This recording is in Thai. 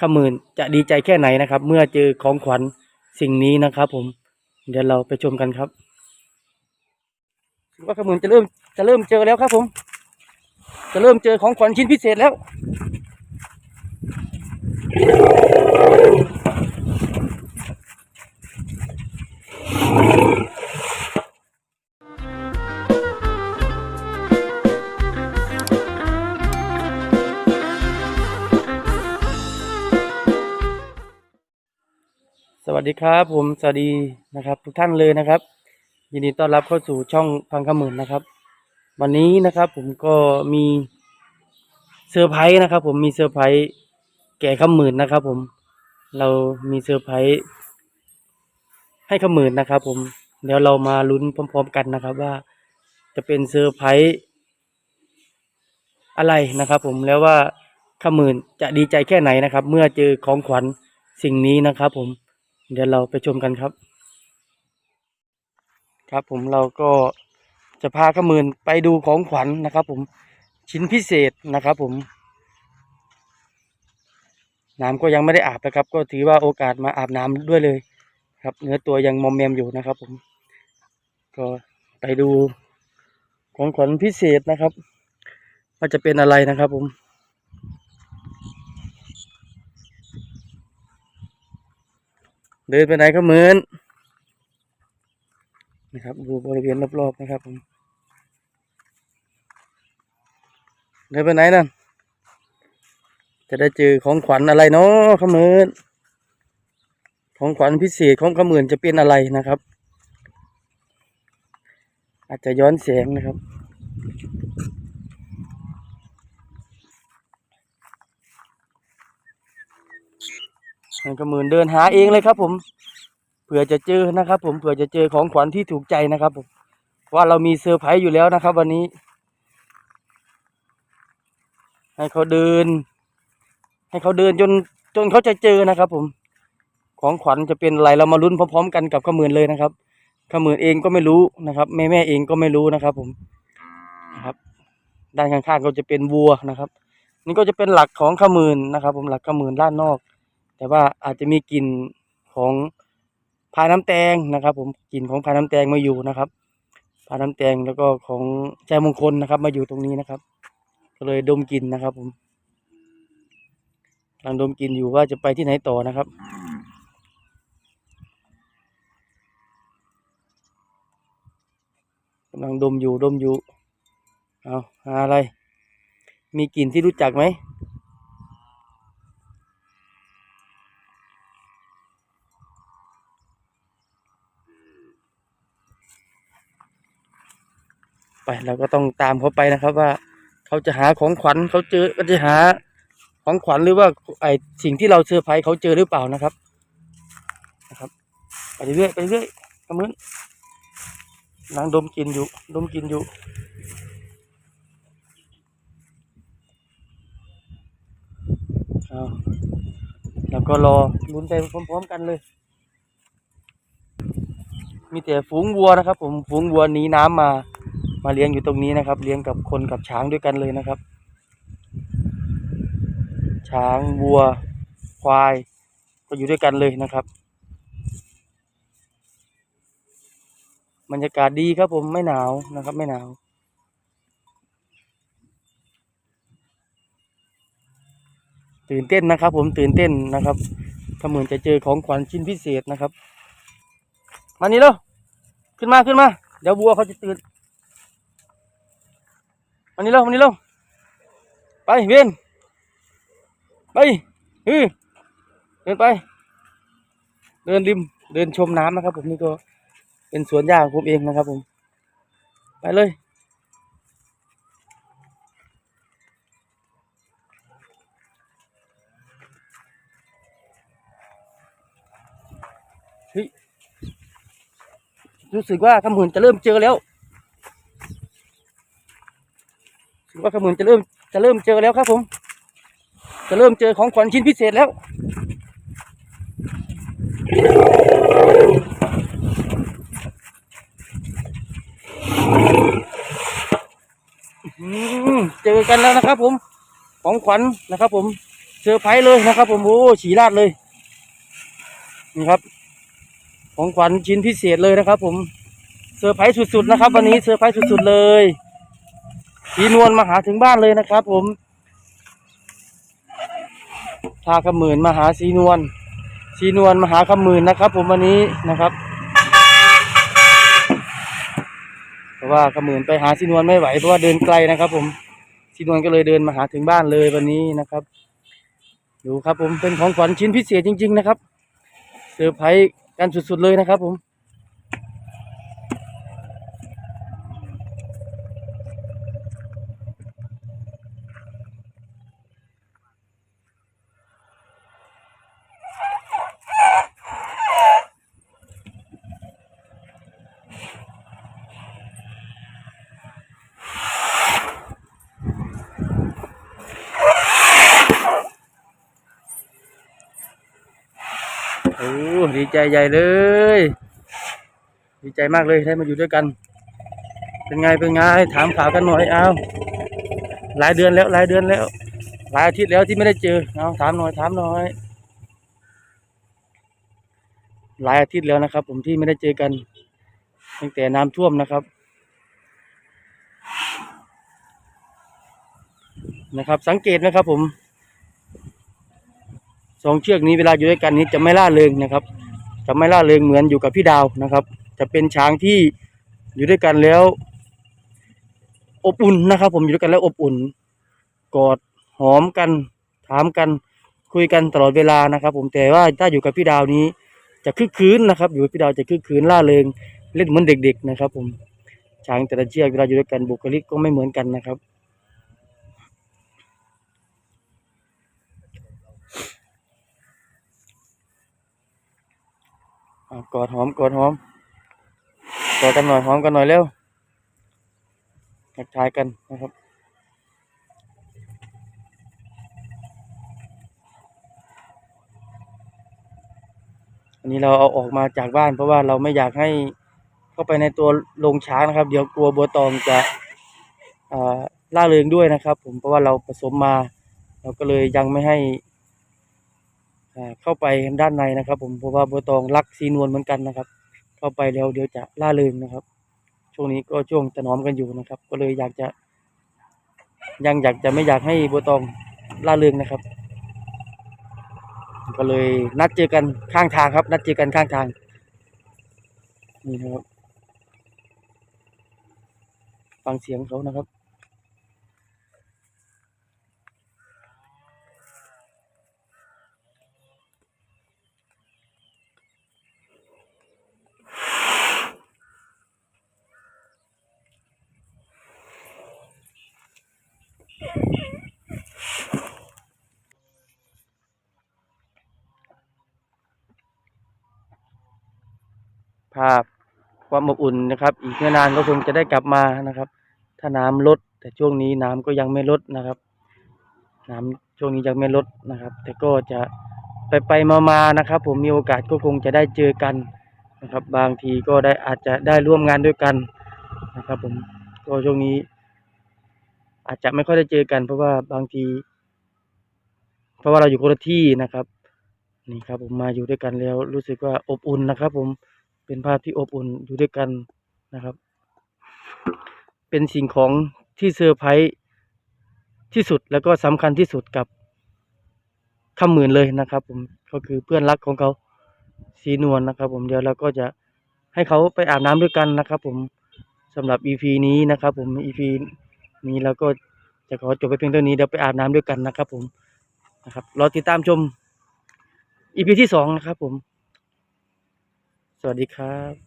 ขมื่นจะดีใจแค่ไหนนะครับ เมื่อเจอของขวัญสิ่งนี้นะครับผม เดี๋ยวเราไปชมกันครับว่าขมื่นจะเริ่มจะเริ่มเจอแล้วครับผม จะเริ่มเจอของขวัญชิ้นพิเศษแล้ว ดีครับ ผมสวัสดีนะครับ ทุกท่านเลยนะครับ ยินดีต้อนรับเข้าสู่ช่องพังขมื่นนะครับ วันนี้นะครับ ผมก็มีเซอร์ไพรส์นะครับ ผมมีเซอร์ไพรส์แก่ขมื่นนะครับ ผมเรามีเซอร์ไพรส์ให้ขมื่นนะครับ ผมเดี๋ยวเรามาลุ้นพร้อม ๆ กันนะครับ ว่าจะเป็นเซอร์ไพรส์อะไรนะครับ ผมแล้วว่าขมื่นจะดีใจแค่ไหนนะครับ เมื่อเจอของขวัญสิ่งนี้นะครับผม เดี๋ยวเราไปชมกันครับ ครับผมเราก็จะพาขมืนไปดูของขวัญนะครับ ผมชิ้นพิเศษนะครับ ผมน้ำก็ยังไม่ได้อาบนะครับ ก็ถือว่าโอกาสมาอาบน้ำด้วยเลย ครับ เนื้อตัวยังมอมแมมอยู่นะครับ ผม ก็ไปดูของขวัญพิเศษนะครับว่าจะเป็นอะไรนะครับ ผม เดินไปไหนก็เหมือน นะครับ ดูบริเวณรอบๆนะครับผมเดินไปไหนนั่น จะได้เจอของขวัญอะไรเนาะขมือนของขวัญพิเศษของขมือนจะเป็นอะไรนะครับ อาจจะย้อนแสงนะครับ ให้ขมือนเดินหาเองเลยครับผม เผื่อจะเจอนะครับ ผมเผื่อจะเจอของขวัญที่ถูกใจนะครับผมว่าเรามีเซอร์ไพรส์อยู่แล้วนะครับ วันนี้ ให้เขาเดิน ให้เขาเดินจนจนเขาจะเจอนะครับ ผม ของขวัญจะเป็นอะไรเรามาลุ้นพร้อมๆกันกับขมือนเลยนะครับขมือนเองก็ไม่รู้นะครับแม่แม่เองก็ไม่รู้นะครับ ผมนะครับ ด้านข้างๆก็จะเป็นวัวนะครับ นี่ก็จะเป็นหลักของขมือนนะครับ ผมหลักขมือนด้านนอก แต่ว่าอาจจะมีกลิ่นของพาน้ำแตงนะครับ ผมกลิ่นของพาน้ำแตงมาอยู่นะครับพาน้ำแตงแล้วก็ของใจมงคลนะครับ มาอยู่ตรงนี้นะครับ ก็เลยดมกลิ่นนะครับ ผมกำลังดมกลิ่นอยู่ว่าจะไปที่ไหนต่อนะครับกำลังดมอยู่ดมอยู่เอาหาอะไร มีกลิ่นที่รู้จักไหม ไปเราก็ต้องตามเขาไปนะครับว่า เขาจะหาของขวัญเขาเจอก็จะหาของขวัญหรือว่าไอสิ่งที่เราเซอร์ไพรส์เขาเจอหรือเปล่านะครับนะครับ ไปเรื่อยไปเรื่อยกำมือนนางดมกลินอยู่ดมกลินอยู่เอาแล้วก็รอลุ้นไปพร้อมๆกันเลย มีแต่ฝูงวัวนะครับ ผมฝูงวัวหนีน้ำมา มาเลี้ยงอยู่ตรงนี้นะครับ เลี้ยงกับคนกับช้างด้วยกันเลยนะครับ ช้างวัว ควาย ก็อยู่ด้วยกันเลยนะครับบรรยากาศดีครับผมไม่หนาวนะครับ ไม่หนาว ตื่นเต้นนะครับ ผมตื่นเต้นนะครับถ้าเหมือนจะเจอของขวัญชิ้นพิเศษนะครับ มานี่เร็วขึ้นมาขึ้นมา เดี๋ยววัวเขาจะตื่น มานี่เร็วมานี่เร็วไปเวียนไปฮือเดินไป เดินริม เดินชมน้ำนะครับ ผมนี่ก็เป็นสวนหญ้าของผมเองนะครับ ผม ไปเลยเฮ้รู้สึกว่าขมืนจะเริ่มเจอแล้วรู้สึก ว่าขมืนจะเริ่มจะเริ่มเจอแล้วครับผม จะเริ่มเจอของขวัญชิ้นพิเศษแล้วอืมเจอกันแล้วนะครับผมของขวัญนะครับ ผมเซอร์ไพรส์เลยนะครับ ผมโอ้ฉีราดเลยนี่ครับ ของขวัญชิ้นพิเศษเลยนะครับ ผมเซอร์ไพรส์สุดๆนะครับ วันนี้เซอร์ไพรส์สุดๆเลย สีนวลมาหาถึงบ้านเลยนะครับ ผมพาขมื่นมาหาสีนวลสีนวลมาหาขมื่นนะครับ ผมวันนี้นะครับเพราะว่าขมื่นไปหาสีนวลไม่ไหวเพราะว่าเดินไกลนะครับ ผมสีนวลก็เลยเดินมาหาถึงบ้านเลยวันนี้นะครับดูครับ ผมเป็นของขวัญชิ้นพิเศษจริง ๆ นะครับเซอร์ไพรส์กันสุดๆเลยนะครับ ผม โอ้ ดีใจใหญ่เลย ดีใจมากเลยได้มาอยู่ด้วยกัน เป็นไงเป็นไงถามข่าวกันหน่อยเอาหลายเดือนแล้วหลายเดือนแล้ว หลายอาทิตย์แล้วที่ไม่ได้เจอเอาถามหน่อยถามหน่อยหลายอาทิตย์แล้วนะครับ ผมที่ไม่ได้เจอกันตั้งแต่น้ำท่วมนะครับ นะครับ สังเกตนะครับผมสองเชือกนี้เวลาอยู่ด้วยกันนี้จะไม่ล่าเริงนะครับ จะไม่ล่าเริงเหมือนอยู่กับพี่ดาวนะครับ จะเป็นช้างที่อยู่ด้วยกันแล้ว อบอุ่นนะครับ ผมอยู่ด้วยกันแล้วอบอุ่น กอดหอมกัน ถามกันคุยกันตลอดเวลานะครับ ผมแต่ว่าถ้าอยู่กับพี่ดาวนี้ จะคึกคืนนะครับ อยู่กับพี่ดาวจะคึกคืนล่าเริงเล่นเหมือนเด็ก ๆ นะครับ ผมช้างแต่ละเชือกเวลาอยู่ด้วยกันบุคลิกก็ไม่เหมือนกันนะครับ กอดหอมกอดหอมกอดกันหน่อยหอมกันหน่อยเร็วทักทายกันนะครับอันนี้เราเอาออกมาจากบ้าน เพราะว่าเราไม่อยากให้เข้าไปในตัวโรงช้างนะครับ เดี๋ยวกลัวบัวตองจะล่าเริงด้วยนะครับ ผมเพราะว่าเราผสมมา เราก็เลยยังไม่ให้ เข้าไปด้านในนะครับ ผมเพราะว่าบัวตองรักสีนวลเหมือนกันนะครับ เข้าไปแล้วเดี๋ยวจะล่าเริงนะครับ ช่วงนี้ก็ช่วงถนอมกันอยู่นะครับ ก็เลยอยากจะ ยังอยากจะไม่อยากให้บัวตองล่าเริงนะครับ ก็เลยนัดเจอกันข้างทางครับ นัดเจอกันข้างทางนี่นะครับฟังเสียงเขานะครับ ภาพความอบอุ่นนะครับ อีกไม่นานก็คงจะได้กลับมานะครับ ถ้าน้ำลด แต่ช่วงนี้น้ำก็ยังไม่ลดนะครับ น้ำช่วงนี้ยังไม่ลดนะครับ แต่ก็จะไปไปมามานะครับ ผมมีโอกาสก็คงจะได้เจอกันนะครับ บางทีก็ได้อาจจะได้ร่วมงานด้วยกันนะครับ ผมก็ช่วงนี้ อาจจะไม่ค่อยได้เจอกัน เพราะว่าบางที เพราะว่าเราอยู่คนละที่นะครับ นี่ครับผมมาอยู่ด้วยกันแล้วรู้สึกว่าอบอุ่นนะครับ ผม เป็นภาพที่อบอุ่นอยู่ด้วยกันนะครับ เป็นสิ่งของที่เซอร์ไพรส์ที่สุดแล้วก็สำคัญที่สุดกับคำหมื่นเลยนะครับ ผมก็คือเพื่อนรักของเขาสีนวลนะครับ ผมเดี๋ยวเราก็จะให้เขาไปอาบน้ำด้วยกันนะครับ ผมสำหรับ EP นี้นะครับ ผม EP นี้เราก็จะขอจบไปเพียงเท่านี้เดี๋ยวไปอาบน้ำด้วยกันนะครับ ผมนะครับรอติดตามชม EP ที่สองนะครับ ผม วัสดีครับ